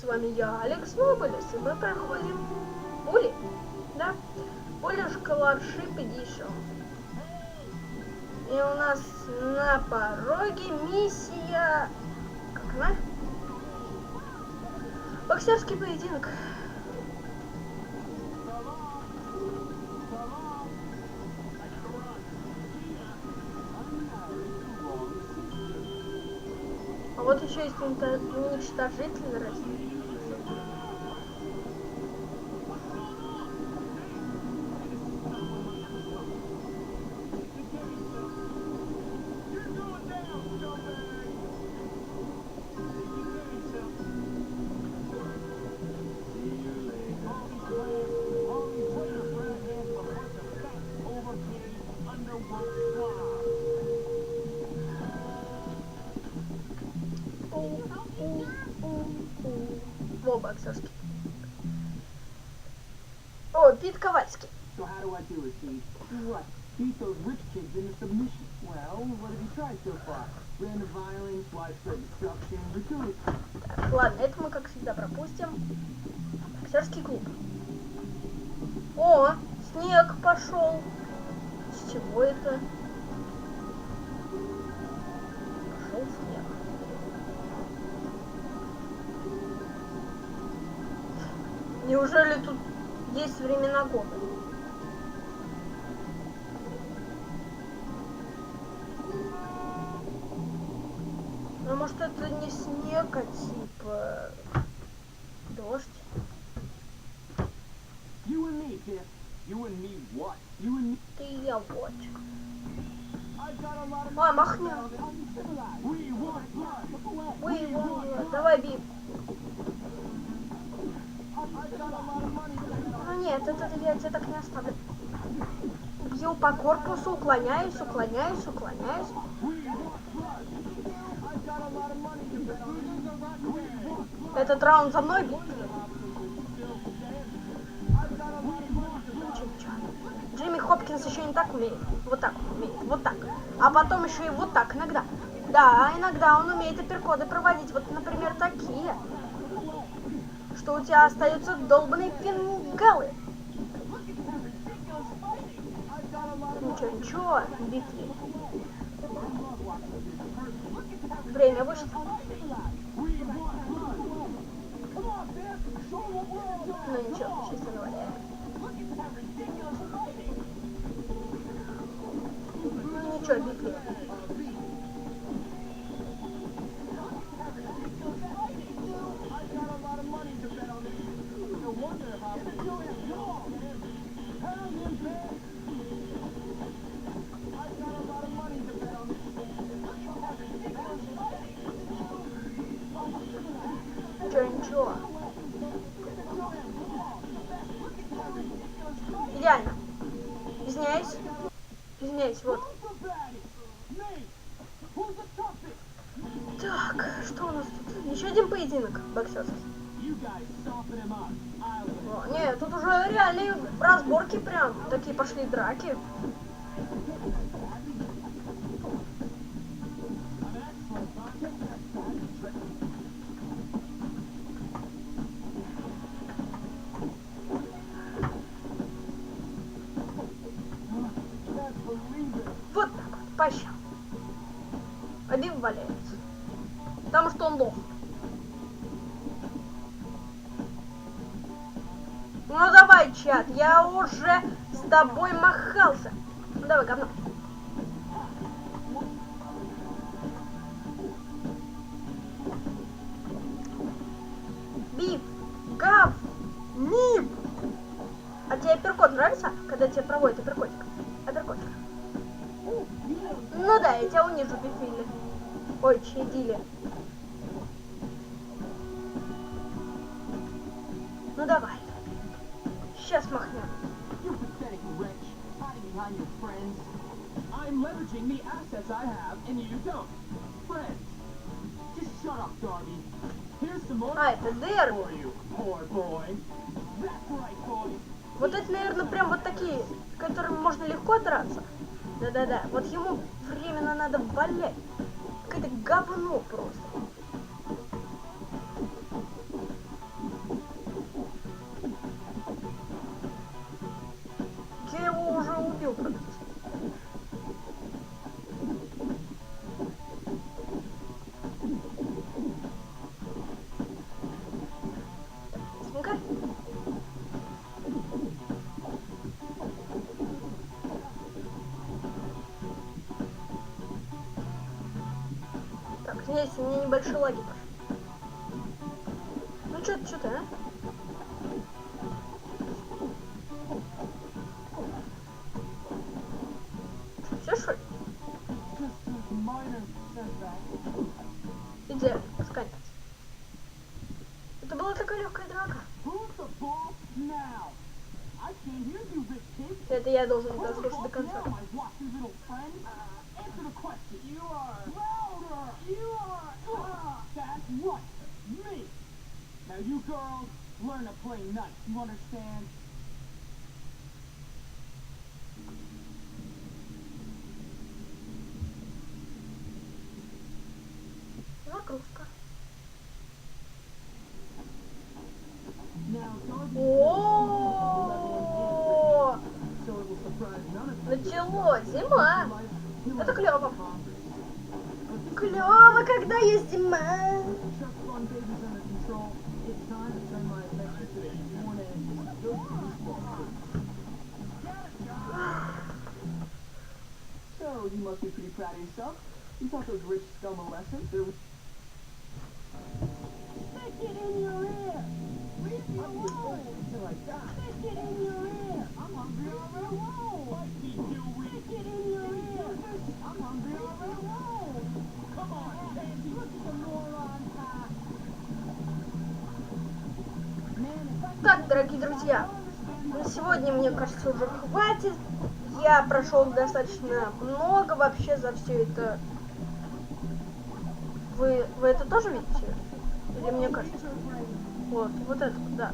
с вами я, Алекс Нобелес, и мы проходим Ули, да, Ули Школаршип Edition. И у нас на пороге миссия, как она? Боксерский поединок. Вот еще есть уничтожитель России. Во, боксерский. О, Пит Ковальский. So how do I do it, Steve? Do what? Beat those rich kids into submission. Well, what have you tried so far? Random violence, widespread destruction, gratuity. Так, ладно, это мы, как всегда, пропустим. Боксерский клуб. О, снег пошел. С чего это? Неужели тут есть времена года? Ну, может, это не снег, а типа дождь? You and me, kid. You and me what? You and me. Ты и я вот. А, махнем. We want blood. Давай, Бип. Нет, это я тебя так не оставлю. Бью по корпусу, уклоняюсь, уклоняюсь, уклоняюсь. Этот раунд за мной. Джимми Хопкинс еще не так умеет. Вот так умеет. Вот так. А потом еще и вот так иногда. Да, иногда он умеет апперкоды проводить. Вот, например, такие. Что у тебя остаются долбаные пингалы. Ничего, ничего, битви. Время вышло. Ну ничего, чисто наваляем. Ну ничего, битвы. Извиняюсь. Извиняюсь, вот. Так, что у нас тут? Еще один поединок боксерский. Нет, тут уже реальные разборки прям. Такие пошли драки. Щам. Один валяется. Потому что он лох. Ну давай, чат, я уже с тобой махался. Ну давай, говно. Бип, гав, нип. А тебе апперкот нравится, когда тебе проводят апперкотик? Ну да, я тебя унижу, Бифили. Ой, чадили. Ну давай. Сейчас махнем. I'm leveraging the assets I have, and you don't. Friends. Just shut up, Darby. Here's some more А, это Дерби. for you, poor boy. That's right, boys. Вот это, наверное, прям вот такие, которым можно легко драться. Да-да-да. Вот ему временно надо валять. Какое-то говно просто. У меня небольшие лаги. Ну что ты, что ты, а? Все что ли? Иди, сканец. Это была такая легкая драка. Это я должен дослушать до конца. That's right, me. Now you girls learn to play nice. You understand? Загрузка. О, началось, зима. Это клево. Those baseball So, you must be pretty proud of yourself. You taught those rich scum a lesson. Stick it in your ear! Leave me alone! Until I die. Stick it in your ear! I'm hungry already. Fight Так, дорогие друзья, на сегодня, мне кажется, уже хватит. Я прошел достаточно много вообще за все это. Вы, вы это тоже видите? Или мне кажется? Вот, вот это, да.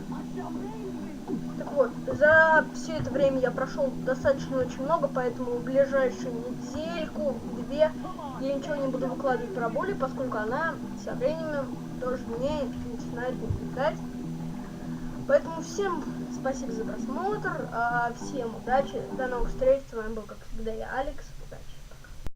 Так вот, за все это время я прошел достаточно очень много, поэтому в ближайшую недельку, две я ничего не буду выкладывать про боли, поскольку она со временем тоже мне начинает надоедать. Поэтому всем спасибо за просмотр, а, всем удачи, до новых встреч, с вами был как всегда я, Алекс,